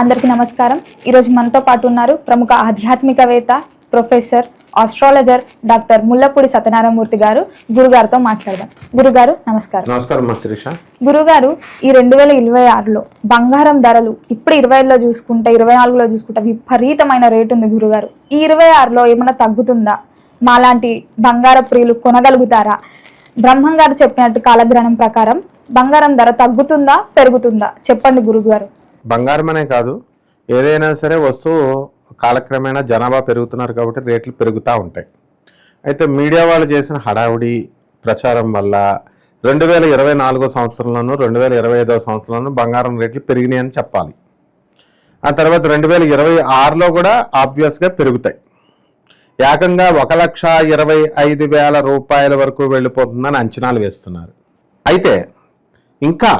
అందరికీ నమస్కారం. ఈరోజు మనతో పాటు ఉన్నారు ప్రముఖ ఆధ్యాత్మికవేత్త professor astrologer doctor Mullapudi Satyanarayanamurthy garu. గురుగారితో మాట్లాడదాం. గురుగారు నమస్కారం. నమస్కారం శిరీష. గురుగారు ఈ రెండు వేల ఇరవై ఆరులో బంగారం ధరలు ఇప్పుడు ఇరవై ఐదులో చూసుకుంటే ఇరవై నాలుగులో చూసుకుంటే విపరీతమైన రేటు ఉంది గురుగారు. ఈ ఇరవై ఆరులో ఏమైనా తగ్గుతుందా? మాలాంటి బంగార ప్రియులు కొనగలుగుతారా? బ్రహ్మం గారు చెప్పినట్టు కాలగ్రహణం ప్రకారం బంగారం ధర తగ్గుతుందా పెరుగుతుందా? చెప్పండి గురుగారు. బంగారం అనే కాదు ఏదైనా సరే వస్తువు కాలక్రమేణా జనాభా పెరుగుతున్నారు కాబట్టి రేట్లు పెరుగుతూ ఉంటాయి. అయితే మీడియా వాళ్ళు చేసిన హడావుడి ప్రచారం వల్ల రెండు వేల ఇరవై నాలుగో సంవత్సరంలోనూ రెండు వేల ఇరవై ఐదో సంవత్సరంలోనూ బంగారం రేట్లు పెరిగినాయి అని చెప్పాలి. ఆ తర్వాత రెండు వేల ఇరవై ఆరులో కూడా ఆబ్వియస్గా పెరుగుతాయి. ఏకంగా ఒక లక్ష ఇరవై ఐదు వేల రూపాయల వరకు వెళ్ళిపోతుందని అంచనాలు వేస్తున్నారు. అయితే ఇంకా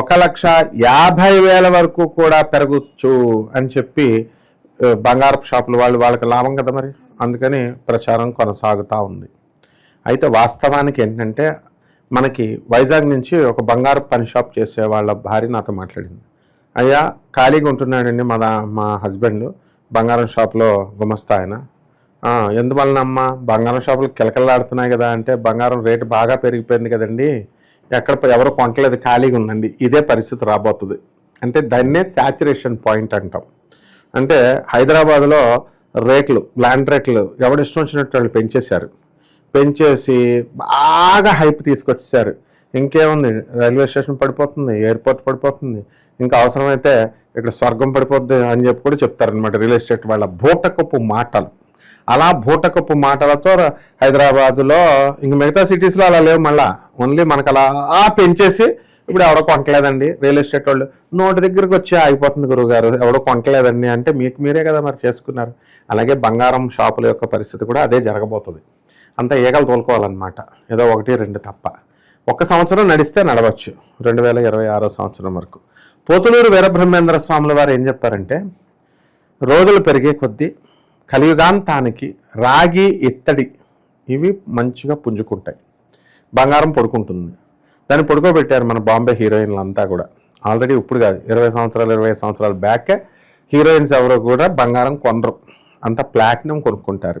ఒక లక్ష యాభై వేల వరకు కూడా పెరగచ్చు అని చెప్పి బంగారపు షాపుల వాళ్ళు వాళ్ళకి లాభం కదా మరి? అందుకని ప్రచారం కొనసాగుతూ ఉంది. అయితే వాస్తవానికి ఏంటంటే మనకి వైజాగ్ నుంచి ఒక బంగారు పని షాప్ చేసే వాళ్ళ భార్య నాతో మాట్లాడింది. అయ్యా ఖాళీగా ఉంటున్నాడండి మా మా హస్బెండ్. బంగారం షాప్లో గుమస్తా ఆయన. ఎందువలనమ్మా బంగారం షాపులు కిలకలాడుతున్నాయి కదా అంటే బంగారం రేటు బాగా పెరిగిపోయింది కదండీ. ఎక్కడ ఎవరు కొనట్లేదు ఖాళీగా ఉందండి. ఇదే పరిస్థితి రాబోతుంది. అంటే దాన్నే శాచురేషన్ పాయింట్ అంటాం. అంటే హైదరాబాద్లో రేట్లు ల్యాండ్ రేట్లు ఎవడిష్టం వచ్చినట్టు వాళ్ళు పెంచేశారు. పెంచేసి బాగా హైప్ తీసుకొచ్చేసారు ఇంకేముంది? రైల్వే స్టేషన్ పడిపోతుంది ఎయిర్పోర్ట్ పడిపోతుంది. ఇంకా అవసరమైతే ఇక్కడ స్వర్గం పడిపోద్ది అని చెప్పి కూడా చెప్తారనమాట రియల్ ఎస్టేట్ వాళ్ళ బూటకపు మాటలు. అలా బూటకపు మాటలతో హైదరాబాదులో ఇంక మిగతా సిటీస్లో అలా లేవు మళ్ళా. ఓన్లీ మనకు అలా పెంచేసి ఇప్పుడు ఎవడో కొనట్లేదండి రియల్ ఎస్టేట్ వాళ్ళు. నోటి దగ్గరికి వచ్చి ఆగిపోతుంది గురువు గారు ఎవడో కొనట్లేదండి అంటే మీకు మీరే కదా మరి చేసుకున్నారు. అలాగే బంగారం షాపుల యొక్క పరిస్థితి కూడా అదే జరగబోతుంది. అంత ఈగలు తోలుకోవాలన్నమాట. ఏదో ఒకటి రెండు తప్ప. ఒక సంవత్సరం నడిస్తే నడవచ్చు. రెండు వేల ఇరవై ఆరో సంవత్సరం వరకు. పోతులూరు వీరబ్రహ్మేంద్ర స్వాముల వారు ఏం చెప్పారంటే రోజులు పెరిగే కొద్దీ కలియుగాంతానికి రాగి ఇత్తడి ఇవి మంచిగా పుంజుకుంటాయి. బంగారం పడుకుంటుంది. దాన్ని పడుకోబెట్టారు మన బాంబే హీరోయిన్లు అంతా కూడా. ఆల్రెడీ ఇప్పుడు కాదు ఇరవై సంవత్సరాలు ఇరవై సంవత్సరాల బ్యాక్ హీరోయిన్స్ ఎవరు కూడా బంగారం కొనరు. అంత ప్లాటినం కొనుక్కుంటారు.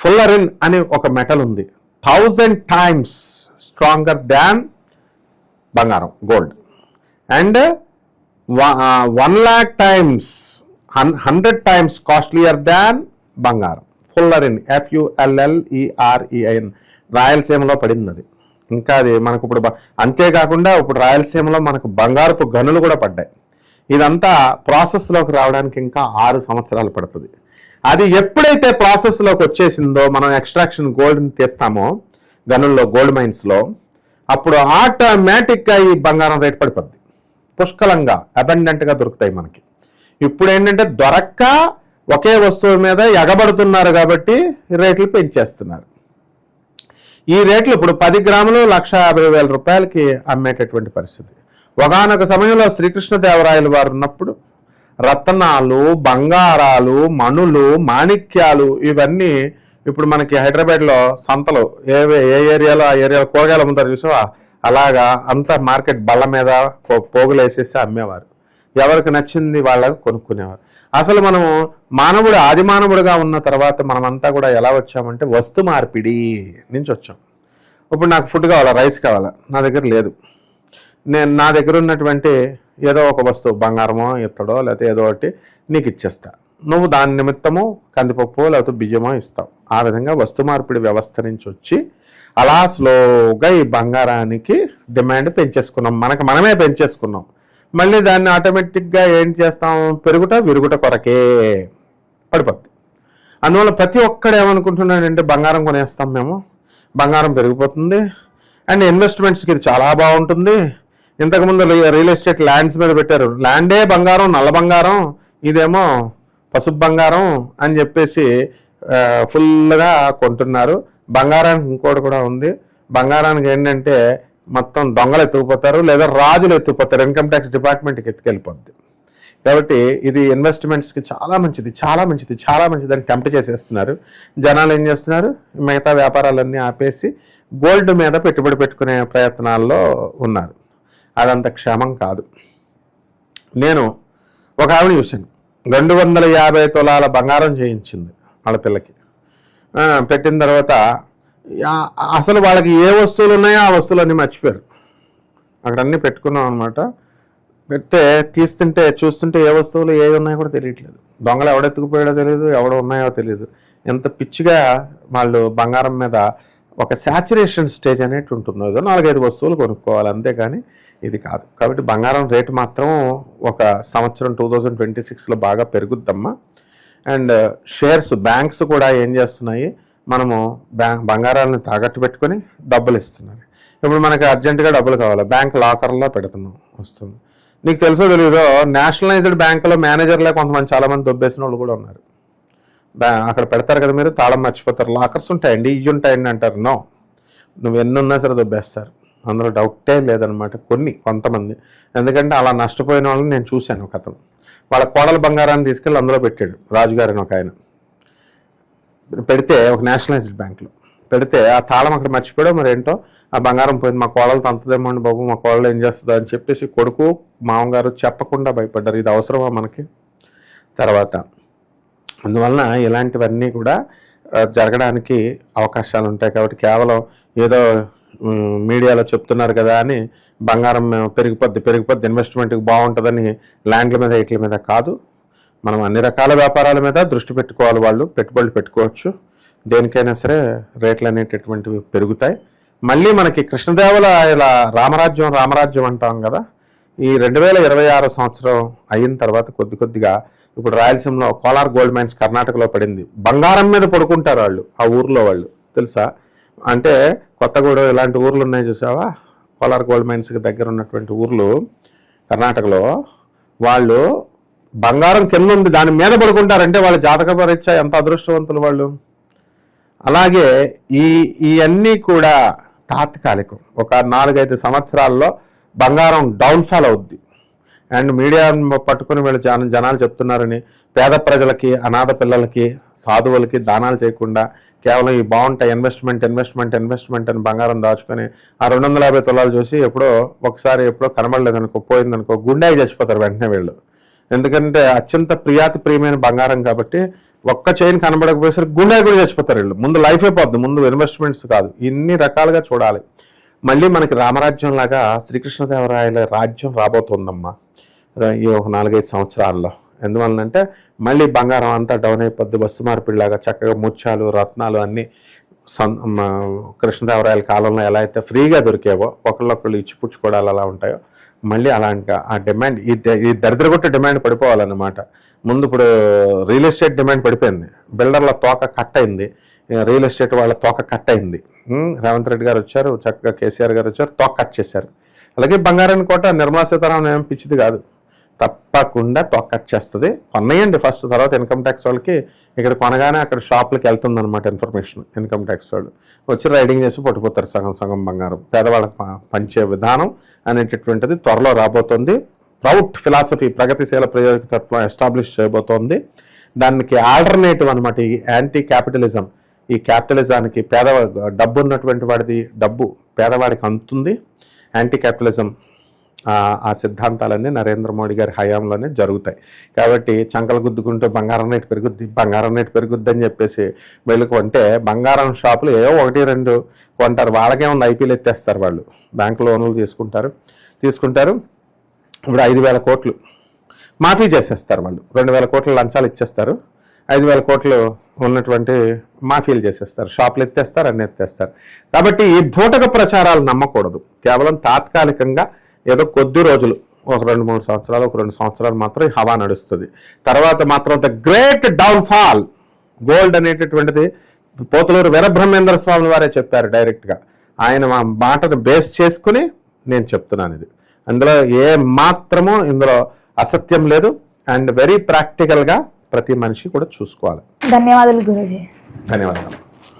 ఫుల్లరిన్ అని ఒక మెటల్ ఉంది. థౌజండ్ టైమ్స్ స్ట్రాంగర్ దాన్ బంగారం gold. And one lakh times hundred times costlier దాన్ బంగారం. ఫుల్లరిన్ ఎఫ్యుఎల్ఎల్ఈఆర్ఈఐఎన్ రాయలసీమలో పడింది అది ఇంకా అది మనకు ఇప్పుడు అంతేకాకుండా ఇప్పుడు రాయలసీమలో మనకు బంగారపు గనులు కూడా పడ్డాయి. ఇదంతా ప్రాసెస్లోకి రావడానికి ఇంకా ఆరు సంవత్సరాలు పడుతుంది. అది ఎప్పుడైతే ప్రాసెస్లోకి వచ్చేసిందో మనం ఎక్స్ట్రాక్షన్ గోల్డ్ని తీస్తామో గనుల్లో గోల్డ్ మైన్స్లో అప్పుడు ఆటోమేటిక్గా ఈ బంగారం రేట్ పడిపోద్ది. పుష్కలంగా అబెండెంట్గా దొరుకుతాయి మనకి. ఇప్పుడు ఏంటంటే దొరక్క ఒకే వస్తువు మీద ఎగబడుతున్నారు కాబట్టి రేట్లు పెంచేస్తున్నారు. ఈ రేట్లు ఇప్పుడు పది గ్రాములు లక్ష యాభై వేల రూపాయలకి అమ్మేటటువంటి పరిస్థితి. ఒకనొక సమయంలో శ్రీకృష్ణదేవరాయలు వారు ఉన్నప్పుడు రత్నాలు బంగారాలు మణులు మాణిక్యాలు ఇవన్నీ ఇప్పుడు మనకి హైదరాబాద్లో సంతలు ఏ ఏ ఏరియాలో ఆ ఏరియాలో కూరగాయలు అమ్ముతారు చూసావా? అలాగా అంత మార్కెట్ బళ్ళ మీద పోగులేసేసి అమ్మేవారు. ఎవరికి నచ్చింది వాళ్ళకు కొనుక్కునేవారు. అసలు మనము మానవుడు ఆది మానవుడుగా ఉన్న తర్వాత మనమంతా కూడా ఎలా వచ్చామంటే వస్తు మార్పిడి నుంచి వచ్చాం. ఇప్పుడు నాకు ఫుడ్ కావాలా? రైస్ కావాలా? నా దగ్గర లేదు. నేను నా దగ్గర ఉన్నటువంటి ఏదో ఒక వస్తువు బంగారమో ఇత్తడో లేకపోతే ఏదో ఒకటి నీకు ఇచ్చేస్తా. నువ్వు దాని నిమిత్తము కందిపప్పు లేకపోతే బియ్యమో ఇస్తావు. ఆ విధంగా వస్తు మార్పిడి వ్యవస్థ నుంచి వచ్చి అలా స్లోగా ఈ బంగారానికి డిమాండ్ పెంచేసుకున్నాం. మనకు మనమే పెంచేసుకున్నాం. మళ్ళీ దాన్ని ఆటోమేటిక్గా ఏం చేస్తాం? పెరుగుట విరుగుట కొరకే పడిపోద్ది. అందువల్ల ప్రతి ఒక్కడు ఏమనుకుంటున్నాడంటే బంగారం కొనేస్తాం మేము. బంగారం పెరిగిపోతుంది. అండ్ ఇన్వెస్ట్మెంట్స్కి ఇది చాలా బాగుంటుంది. ఇంతకుముందు రియల్ ఎస్టేట్ ల్యాండ్స్ మీద పెట్టారు. ల్యాండే బంగారం నల్ల బంగారం ఇదేమో పసుపు బంగారం అని చెప్పేసి ఫుల్గా కొంటున్నారు. బంగారానికి ఇంకోటి కూడా ఉంది. బంగారానికి ఏంటంటే మొత్తం దొంగలు ఎత్తుకుపోతారు లేదా రాజులు ఎత్తుకుపోతారు. ఇన్కమ్ ట్యాక్స్ డిపార్ట్మెంట్కి ఎత్తుకెళ్ళిపోద్ది. కాబట్టి ఇది ఇన్వెస్ట్మెంట్స్కి చాలా మంచిది చాలా మంచిది చాలా మంచిది అని టెంప్ట్ చేసేస్తున్నారు. జనాలు ఏం చేస్తున్నారు? మిగతా వ్యాపారాలన్నీ ఆపేసి గోల్డ్ మీద పెట్టుబడి పెట్టుకునే ప్రయత్నాల్లో ఉన్నారు. అదంత క్షేమం కాదు. నేను ఒక ఆవిడ చూశాను. రెండు వందల యాభై తులాల బంగారం చేయించింది వాళ్ళ పిల్లకి పెట్టిన తర్వాత అసలు వాళ్ళకి ఏ వస్తువులు ఉన్నాయో ఆ వస్తువులన్నీ మర్చిపోయారు. అక్కడ అన్నీ పెట్టుకున్నాం అనమాట పెడితే తీస్తుంటే చూస్తుంటే ఏ వస్తువులు ఏవి ఉన్నాయో కూడా తెలియట్లేదు. దొంగలు ఎవడెత్తుకుపోయాడో తెలియదు ఎవడ ఉన్నాయో తెలియదు. ఎంత పిచ్చిగా వాళ్ళు బంగారం మీద ఒక శాచురేషన్ స్టేజ్ అనేటి ఉంటుందో ఏదో నాలుగైదు వస్తువులు కొనుక్కోవాలి అంతేగాని ఇది కాదు. కాబట్టి బంగారం రేటు మాత్రం ఒక సంవత్సరం టూ థౌజండ్ ట్వంటీ సిక్స్లో బాగా పెరుగుద్దమ్మా. అండ్ షేర్స్ బ్యాంక్స్ కూడా ఏం చేస్తున్నాయి? మనము బంగారాలను తాకట్టు పెట్టుకొని డబ్బులు ఇస్తున్నారు. ఇప్పుడు మనకి అర్జెంటుగా డబ్బులు కావాలి? బ్యాంక్ లాకర్లో పెడుతున్నాం వస్తుంది. నీకు తెలుసో తెలీదో నేషనలైజ్డ్ బ్యాంకులో మేనేజర్లే కొంతమంది చాలామంది దొబ్బేసిన వాళ్ళు కూడా ఉన్నారు. అక్కడ పెడతారు కదా మీరు తాళం మర్చిపోతారు. లాకర్స్ ఉంటాయండి ఇవి ఉంటాయండి అంటారు. నో. నువ్వు ఎన్ని ఉన్నా సరే దొబ్బేస్తారు. అందులో డౌటే లేదనమాట కొన్ని కొంతమంది. ఎందుకంటే అలా నష్టపోయిన వాళ్ళని నేను చూశాను ఒక అతను. వాళ్ళ కోడల బంగారాన్ని తీసుకెళ్ళి అందులో పెట్టాడు రాజుగారిని ఒక ఆయన. పెడితే ఒక నేషనలైజ్డ్ బ్యాంక్లో. పెడితే ఆ తాళం అక్కడ మర్చిపోయాడో మరి ఏంటో ఆ బంగారం పోయింది మా కోడలు తంతదేమోండి బాబు మా కోడలు ఏం చేస్తుందో అని చెప్పేసి కొడుకు మామగారు చెప్పకుండా భయపడ్డారు. ఇది అవసరమా మనకి? తర్వాత అందువలన ఇలాంటివన్నీ కూడా జరగడానికి అవకాశాలు ఉంటాయి కాబట్టి కేవలం ఏదో మీడియాలో చెప్తున్నారు కదా అని బంగారం పెరిగిపోద్ది పెరిగిపోద్ది ఇన్వెస్ట్మెంట్కి బాగుంటుందని ల్యాండ్ల మీద వీటి మీద కాదు. మనం అన్ని రకాల వ్యాపారాల మీద దృష్టి పెట్టుకోవాలి వాళ్ళు పెట్టుబడులు పెట్టుకోవచ్చు. దేనికైనా సరే రేట్లు అనేటటువంటివి పెరుగుతాయి. మళ్ళీ మనకి కృష్ణదేవరాయల రామరాజ్యం రామరాజ్యం అంటాం కదా. ఈ రెండు వేల ఇరవై ఆరు సంవత్సరం అయిన తర్వాత కొద్ది కొద్దిగా ఇప్పుడు రాయలసీమలో కోలార్ గోల్డ్ మైన్స్ కర్ణాటకలో పడింది. బంగారం మీద పడుకుంటారు వాళ్ళు ఆ ఊర్లో వాళ్ళు. తెలుసా? అంటే కొత్తగూడెం ఇలాంటి ఊర్లు ఉన్నాయి చూసావా? కోలార్ గోల్డ్ మైన్స్కి దగ్గర ఉన్నటువంటి ఊర్లు కర్ణాటకలో వాళ్ళు బంగారం కింద ఉంది దాని మీద పడుకుంటారంటే వాళ్ళ జాతక పరీక్ష ఎంత అదృష్టవంతులు వాళ్ళు? అలాగే ఈ ఇవన్నీ కూడా తాత్కాలికం. ఒక నాలుగైదు సంవత్సరాల్లో బంగారం డౌన్ఫాల్ అవుద్ది. అండ్ మీడియా పట్టుకుని వీళ్ళు జన జనాలు చెప్తున్నారని పేద ప్రజలకి అనాథ పిల్లలకి సాధువులకి దానాలు చేయకుండా కేవలం ఈ బాగుంటాయి ఇన్వెస్ట్మెంట్ ఇన్వెస్ట్మెంట్ ఇన్వెస్ట్మెంట్ అని బంగారం దాచుకొని ఆ రెండు వందల యాభై తులాలు చూసి ఎప్పుడో ఒకసారి ఎప్పుడో కనబడలేదనుకో పోయిందనుకో గుండె చచ్చిపోతారు వెంటనే వీళ్ళు. ఎందుకంటే అత్యంత ప్రియాతి ప్రియమైన బంగారం కాబట్టి ఒక్క చైన్ కనబడకపోయేసరికి గుండె కూడా చచ్చిపోతారు వీళ్ళు. ముందు లైఫ్ అయిపోద్ది ముందు ఇన్వెస్ట్మెంట్స్ కాదు. ఇన్ని రకాలుగా చూడాలి. మళ్ళీ మనకి రామరాజ్యం లాగా శ్రీకృష్ణదేవరాయల రాజ్యం రాబోతుందమ్మా. ఈ ఒక నాలుగైదు సంవత్సరాల్లో. ఎందువలనంటే మళ్ళీ బంగారం అంతా డౌన్ అయిపోద్ది వస్తు మార్పిడిలాగా చక్కగా ముత్యాలు రత్నాలు అన్నీ కృష్ణదేవరాయల కాలంలో ఎలా అయితే ఫ్రీగా దొరికేవో ఒకళ్ళొకళ్ళు ఇచ్చిపుచ్చుకోవడాలు అలా ఉంటాయో మళ్ళీ అలాంటి ఆ డిమాండ్ ఈ ద- ఈ దరిద్రగొట్ట డిమాండ్ పడిపోవాలన్నమాట. ముందు ఇప్పుడు రియల్ ఎస్టేట్ డిమాండ్ పడిపోయింది. బిల్డర్ల తోక కట్ అయింది. రియల్ ఎస్టేట్ వాళ్ళ తోక కట్ అయింది. రేవంత్ రెడ్డి గారు వచ్చారు చక్కగా కేసీఆర్ గారు వచ్చారు తోక కట్ చేశారు. అలాగే బంగారాన్ని కోట నిర్మలా సీతారామన్ ఏం పిచ్చిది కాదు. తప్పకుండా తొక్కచ్చేస్తుంది కట్ చేస్తుంది కొన్నయండి ఫస్ట్ తర్వాత ఇన్కమ్ ట్యాక్స్ వాళ్ళకి ఇక్కడ కొనగానే అక్కడ షాప్లకి వెళ్తుంది అనమాట ఇన్ఫర్మేషన్ ఇన్కమ్ ట్యాక్స్ వాళ్ళు. వచ్చి రైడింగ్ చేసి పట్టుకుపోతారు సగం సగం బంగారం. పేదవాళ్ళకి పంచే విధానం అనేటటువంటిది త్వరలో రాబోతుంది. ప్రౌడ్ ఫిలాసఫీ ప్రగతిశీల ప్రయోజకతత్వం ఎస్టాబ్లిష్ చేయబోతోంది. దానికి ఆల్టర్నేటివ్ అనమాట ఈ యాంటీ క్యాపిటలిజం ఈ క్యాపిటలిజానికి పేద డబ్బు ఉన్నటువంటి వాడిది డబ్బు పేదవాడికి అందుతుంది. యాంటీ క్యాపిటలిజం ఆ సిద్ధాంతాలన్నీ నరేంద్ర మోడీ గారి హయాంలోనే జరుగుతాయి. కాబట్టి చంకలు గుద్దుకుంటూ బంగారం రేటు పెరుగుద్ది బంగారం రేటు పెరుగుద్ది అని చెప్పేసి వెళ్ళి కొంటే బంగారం షాపులు ఏవో ఒకటి రెండు కొంటారు. వాళ్ళకే ఉంది ఐపీలు ఎత్తేస్తారు వాళ్ళు. బ్యాంక్ లోన్లు తీసుకుంటారు. తీసుకుంటారు. ఇప్పుడు ఐదు వేల కోట్లు మాఫీ చేసేస్తారు వాళ్ళు. రెండు వేల కోట్ల లంచాలు ఇచ్చేస్తారు. ఐదు వేల కోట్లు ఉన్నటువంటి మాఫీలు చేసేస్తారు. షాపులు ఎత్తేస్తారు అన్ని ఎత్తేస్తారు. కాబట్టి ఈ బూటక ప్రచారాలు నమ్మకూడదు. కేవలం తాత్కాలికంగా ఏదో కొద్ది రోజులు ఒక రెండు మూడు సంవత్సరాలు ఒక రెండు సంవత్సరాలు మాత్రం హవా నడుస్తుంది. తర్వాత మాత్రం ద గ్రేట్ డౌన్ఫాల్ గోల్డ్ అనేటటువంటిది పోతులూరు వీరబ్రహ్మేంద్ర స్వామి వారే చెప్పారు డైరెక్ట్గా ఆయన మా మాటను బేస్ చేసుకుని నేను చెప్తున్నాను ఇది. అందులో ఏ మాత్రము ఇందులో అసత్యం లేదు. అండ్ వెరీ ప్రాక్టికల్గా ప్రతి మనిషి కూడా చూసుకోవాలి. ధన్యవాదాలు గురూజీ. ధన్యవాదాలు.